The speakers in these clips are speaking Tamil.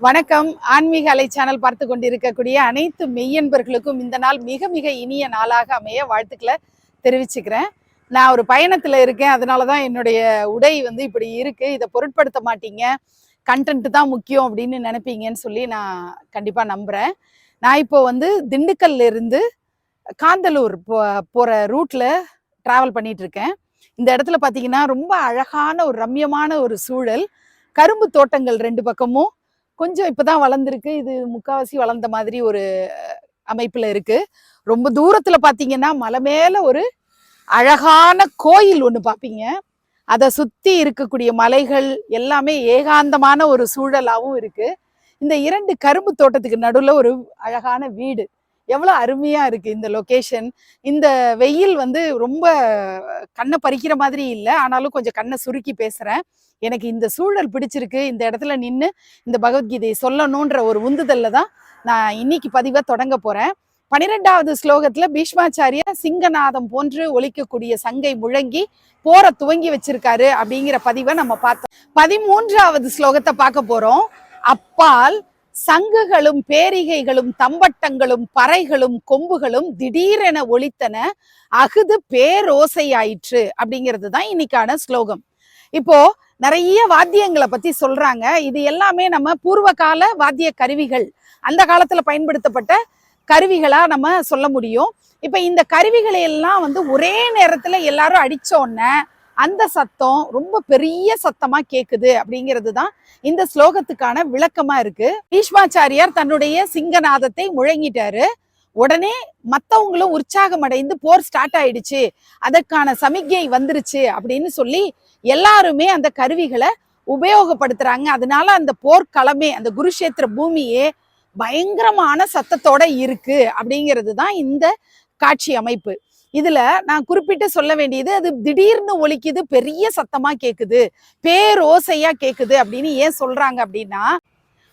வணக்கம். ஆன்மீக அலை சேனல் பார்த்து கொண்டிருக்கக்கூடிய அனைத்து மெய்யன்பர்களுக்கும் இந்த நாள் மிக மிக இனிய நாளாக அமைய வாழ்த்துக்களை தெரிவிச்சுக்கிறேன். நான் ஒரு பயணத்தில் இருக்கேன். அதனால தான் என்னுடைய உடை வந்து இப்படி இருக்குது இதை பொருட்படுத்த மாட்டீங்க. கண்டென்ட் தான் முக்கியம் அப்படின்னு நினைப்பீங்கன்னு சொல்லி நான் கண்டிப்பாக நம்புகிறேன் நான் இப்போ வந்து திண்டுக்கல்ல இருந்து காந்தலூர் போ- போகிற ரூட்டில் ட்ராவல் பண்ணிகிட்ருக்கேன் இருக்கேன். இந்த இடத்துல பார்த்தீங்கன்னா ரொம்ப அழகான ஒரு ரம்யமான ஒரு சூழல். கரும்பு தோட்டங்கள் ரெண்டு பக்கமும் கொஞ்சம் இப்பதான் வளர்ந்துருக்கு. இது முக்காவாசி வளர்ந்த மாதிரி ஒரு அமைப்பில் அமைப்புல இருக்கு. ரொம்ப தூரத்துல பாத்தீங்கன்னா மலை மேல ஒரு அழகான கோயில் ஒன்று பார்ப்பீங்க அதை சுத்தி இருக்கக்கூடிய மலைகள் எல்லாமே ஏகாந்தமான ஒரு சூழலாகவும் இருக்கு. இந்த இரண்டு கரும்பு தோட்டத்துக்கு நடுவில் ஒரு அழகான வீடு. எவ்வளோ அருமையாக இருக்குது இந்த லொக்கேஷன் இந்த வெயில் வந்து ரொம்ப கண்ணை பறிக்கிற மாதிரி இல்லை. ஆனாலும் கொஞ்சம் கண்ணை சுருக்கி பேசுகிறேன் எனக்கு இந்த சூழல் பிடிச்சிருக்கு. இந்த இடத்துல நின்று இந்த பகவத்கீதையை சொல்லணுன்ற ஒரு உந்துதல்ல தான் நான் இன்னைக்கு பதிவை தொடங்க போகிறேன் பனிரெண்டாவது ஸ்லோகத்துல பீஷ்மாச்சாரியா சிங்கநாதம் போன்று ஒழிக்கக்கூடிய சங்கை முழங்கி போற துவங்கி வச்சிருக்காரு அப்படிங்கிற பதிவை நம்ம பார்த்தோம். பதிமூன்றாவது ஸ்லோகத்தை பார்க்க போறோம். அப்பால் சங்குகளும் பேரிகைகளும் தம்பட்டங்களும் பறைகளும் கொம்புகளும் திடீரென ஒழித்தன அகுது பேரோசையாயிற்று அப்படிங்கிறது தான் இன்னைக்கான ஸ்லோகம். இப்போ நிறைய வாத்தியங்களை பத்தி சொல்றாங்க. இது எல்லாமே நம்ம பூர்வ கால வாத்திய கருவிகள். அந்த காலத்துல பயன்படுத்தப்பட்ட கருவிகளா நம்ம சொல்ல முடியும். இப்ப இந்த கருவிகளை எல்லாம் வந்து ஒரே நேரத்துல எல்லாரும் அடிச்ச உடனே அந்த சத்தம் ரொம்ப பெரிய சத்தமா கேக்குது அப்படிங்கிறது தான் இந்த ஸ்லோகத்துக்கான விளக்கமா இருக்கு. பீஷ்மாச்சாரியார் தன்னுடைய சிங்கநாதத்தை முழங்கிட்டாரு. உடனே மத்தவங்களும் உற்சாகம் அடைந்து போர் ஸ்டார்ட் ஆயிடுச்சு. அதற்கான சமிக்ஞை வந்துருச்சு அப்படின்னு சொல்லி எல்லாருமே அந்த கருவிகளை உபயோகப்படுத்துறாங்க. அதனால அந்த போர்க்களமே அந்த குருஷேத்திர பூமியே பயங்கரமான சத்தத்தோட இருக்கு அப்படிங்கிறது தான் இந்த காட்சி அமைப்பு. இதுல நான் குறிப்பிட்டு சொல்ல வேண்டியது அது திடீர்னு ஒலிக்குது பெரிய சத்தமா கேக்குது பேரோசையா கேக்குது அப்படின்னு ஏன் சொல்றாங்க அப்படின்னா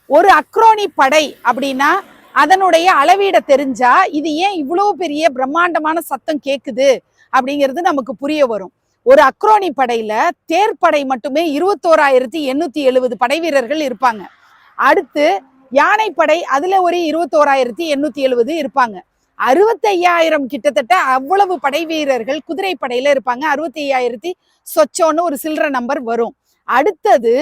ஒரு அக்ரோனி படை அப்படின்னா அதனுடைய அளவீட தெரிஞ்சா இது ஏன் இவ்வளவு பெரிய பிரம்மாண்டமான சத்தம் கேக்குது அப்படிங்கிறது நமக்கு புரிய வரும். ஒரு அக்ரோனி படையில தேர்ப்படை மட்டுமே இருபத்தோராயிரத்தி எண்ணூத்தி எழுபது படை வீரர்கள் இருப்பாங்க. அடுத்து யானைப்படை அதுல ஒரு இருபத்தோராயிரத்தி எண்ணூத்தி எழுபது இருப்பாங்க. அறுபத்தையாயிரம் கிட்டத்தட்ட அவ்வளவு படை வீரர்கள் குதிரை படையில இருப்பாங்க. அறுபத்தி ஐயாயிரத்தி சொச்சோன்னு ஒரு சில்லற நம்பர் வரும். அடுத்தது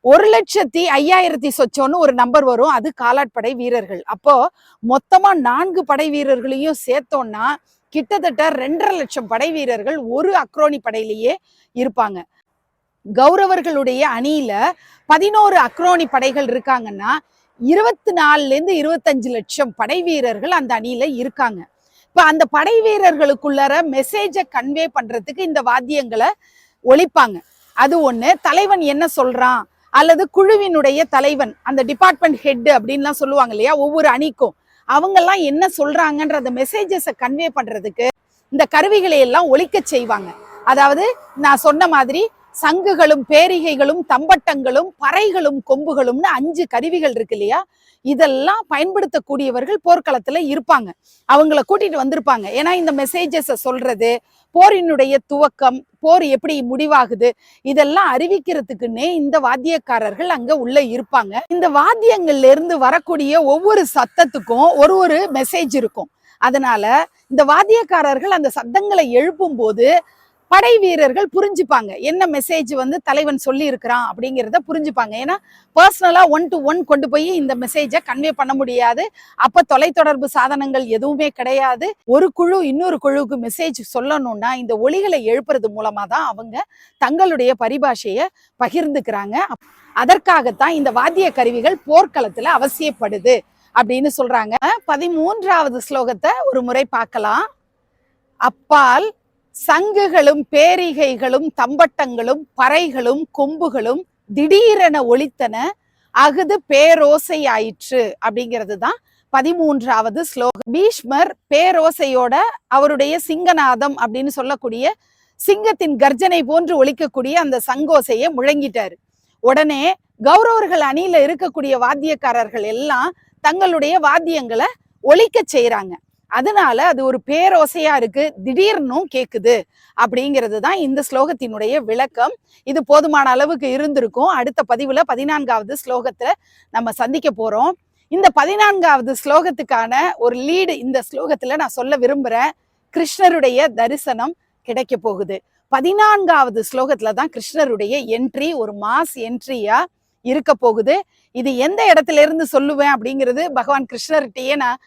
ஒரு லட்சத்தி ஐயாயிரத்தி சொச்சோன்னு ஒரு நம்பர் வரும். அது காலாட்படை வீரர்கள். அப்போ மொத்தமா நான்கு படை வீரர்களையும் சேர்த்தோம்னா கிட்டத்தட்ட ரெண்டரை லட்சம் படை வீரர்கள் ஒரு அக்ரோனி படையிலேயே இருப்பாங்க. கௌரவர்களுடைய அணியில பதினோரு அக்ரோனி படைகள் இருக்காங்கன்னா இருபத்தி நாலுலேருந்து இருபத்தஞ்சு லட்சம் படை வீரர்கள் அந்த அணியில இருக்காங்க. இப்ப அந்த படை வீரர்களுக்குள்ளார மெசேஜை கன்வே பண்றதுக்கு இந்த வாத்தியங்களை ஒழிப்பாங்க. அது ஒண்ணு தலைவன் என்ன சொல்றான்? அல்லது குழுவினுடைய தலைவன் அந்த டிபார்ட்மெண்ட் ஹெட் அப்படின்லாம் சொல்லுவாங்க இல்லையா? ஒவ்வொரு அணிக்கும். அவங்கெல்லாம் என்ன சொல்றாங்கன்ற அந்த மெசேஜஸை கன்வே பண்றதுக்கு இந்த கருவிகளை எல்லாம் ஒழிக்க செய்வாங்க. அதாவது நான் சொன்ன மாதிரி சங்குகளும் பேரிகைகளும் தம்பட்டங்களும் பறைகளும் கொம்புகளும்னு அஞ்சு கருவிகள் இருக்கு இல்லையா? இதெல்லாம் பயன்படுத்தக்கூடியவர்கள் போர்க்களத்துல இருப்பாங்க. அவங்கள கூட்டிட்டு வந்திருப்பாங்க. ஏன்னா இந்த மெசேஜஸ் சொல்றது போரினுடைய துவக்கம் போர் எப்படி முடிவாகுது இதெல்லாம் அறிவிக்கிறதுக்குன்னே இந்த வாத்தியக்காரர்கள் அங்க உள்ள இருப்பாங்க. இந்த வாத்தியங்கள்ல இருந்து வரக்கூடிய ஒவ்வொரு சத்தத்துக்கும் ஒரு ஒரு மெசேஜ் இருக்கும். அதனால இந்த வாத்தியக்காரர்கள் அந்த சத்தங்களை எழுப்பும் போது படை வீரர்கள் புரிஞ்சுப்பாங்க. என்ன மெசேஜ் வந்து தலைவன் சொல்லி இருக்கிறான் அப்படிங்கிறத புரிஞ்சுப்பாங்க. ஏன்னா பர்சனலா ஒன் டு ஒன் கொண்டு போய் இந்த மெசேஜை கன்வே பண்ண முடியாது. அப்ப தொலைத்தொடர்பு சாதனங்கள் எதுவுமே கிடையாது. ஒரு குழு இன்னொரு குழுவுக்கு மெசேஜ் சொல்லணும்னா இந்த ஒலிகளை எழுப்புறது மூலமா தான் அவங்க தங்களுடைய பரிபாஷையை பகிர்ந்துக்கிறாங்க. அதற்காகத்தான் இந்த வாத்திய கருவிகள் போர்க்களத்துல அவசியப்படுது அப்படின்னு சொல்றாங்க. பதிமூன்றாவது ஸ்லோகத்தை ஒரு முறை பார்க்கலாம். அப்பால் சங்குகளும் பேரிகைகளும் தம்பட்டங்களும் பறைகளும் கொம்புகளும் திடீரென ஒழித்தன அகுது பேரோசை ஆயிற்று அப்படிங்கிறது தான் பதிமூன்றாவது ஸ்லோகம். பீஷ்மர் பேரோசையோட அவருடைய சிங்கநாதம் அப்படின்னு சொல்லக்கூடிய சிங்கத்தின் கர்ஜனை போன்று ஒழிக்கக்கூடிய அந்த சங்கோசையை முழங்கிட்டாரு. உடனே கௌரவர்கள் அணியில இருக்கக்கூடிய வாத்தியக்காரர்கள் எல்லாம் தங்களுடைய வாத்தியங்களை ஒழிக்க செய்யறாங்க அதனால அது ஒரு பேரோசையா இருக்கு. திடீர்னும் கேக்குது அப்படிங்கிறது தான் இந்த ஸ்லோகத்தினுடைய விளக்கம். இது போதுமான அளவுக்கு இருந்திருக்கும். அடுத்த பதிவுல பதினான்காவது ஸ்லோகத்துல நம்ம சந்திக்க போறோம். இந்த பதினான்காவது ஸ்லோகத்துக்கான ஒரு லீடு இந்த ஸ்லோகத்துல நான் சொல்ல விரும்புறேன். கிருஷ்ணருடைய தரிசனம் கிடைக்க போகுது. பதினான்காவது ஸ்லோகத்துல தான் கிருஷ்ணருடைய என்ட்ரி ஒரு மாஸ் என்ட்ரியா இருக்க போகுது. இது எந்த இடத்துல இருந்து சொல்லுவேன் அப்படிங்கிறது பகவான் கிருஷ்ணர்கிட்டயே நான்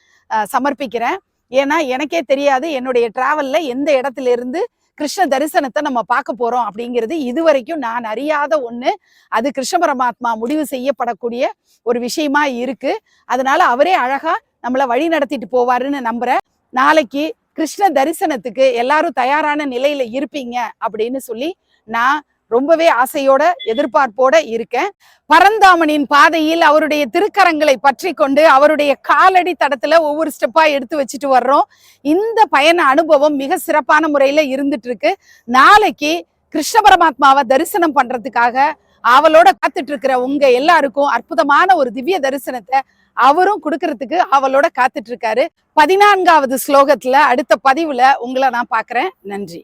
சமர்ப்பிக்கிறேன். ஏன்னா எனக்கே தெரியாது என்னுடைய டிராவல்ல எந்த இடத்துல இருந்து கிருஷ்ண தரிசனத்தை நம்ம பார்க்க போறோம் அப்படிங்கிறது இதுவரைக்கும் நான் அறியாத ஒண்ணு. அது கிருஷ்ண பரமாத்மா முடிவு செய்யப்படக்கூடிய ஒரு விஷயமா இருக்கு. அதனால அவரே அழகா நம்மளை வழி நடத்திட்டு போவாருன்னு நம்புகிறேன் நாளைக்கு கிருஷ்ண தரிசனத்துக்கு எல்லாரும் தயாரான நிலையில இருப்பீங்க அப்படின்னு சொல்லி நான் ரொம்பவே ஆசையோட எதிர்பார்ப்போட இருக்கேன். பரந்தாமனின் பாதையில் அவருடைய திருக்கரங்களை பற்றி கொண்டு அவருடைய காலடி தடத்துல ஒவ்வொரு ஸ்டெப்பா எடுத்து வச்சுட்டு வர்றோம். இந்த பயண அனுபவம் மிக சிறப்பான முறையில இருந்துட்டு இருக்கு நாளைக்கு கிருஷ்ண பரமாத்மாவை தரிசனம் பண்றதுக்காக அவளோட காத்துட்டு இருக்கிற உங்க எல்லாருக்கும் அற்புதமான ஒரு திவ்ய தரிசனத்தை அவரும் கொடுக்கறதுக்கு அவளோட காத்துட்டு இருக்காரு பதினான்காவது ஸ்லோகத்துல அடுத்த பதிவுல உங்களை நான் பாக்குறேன். நன்றி.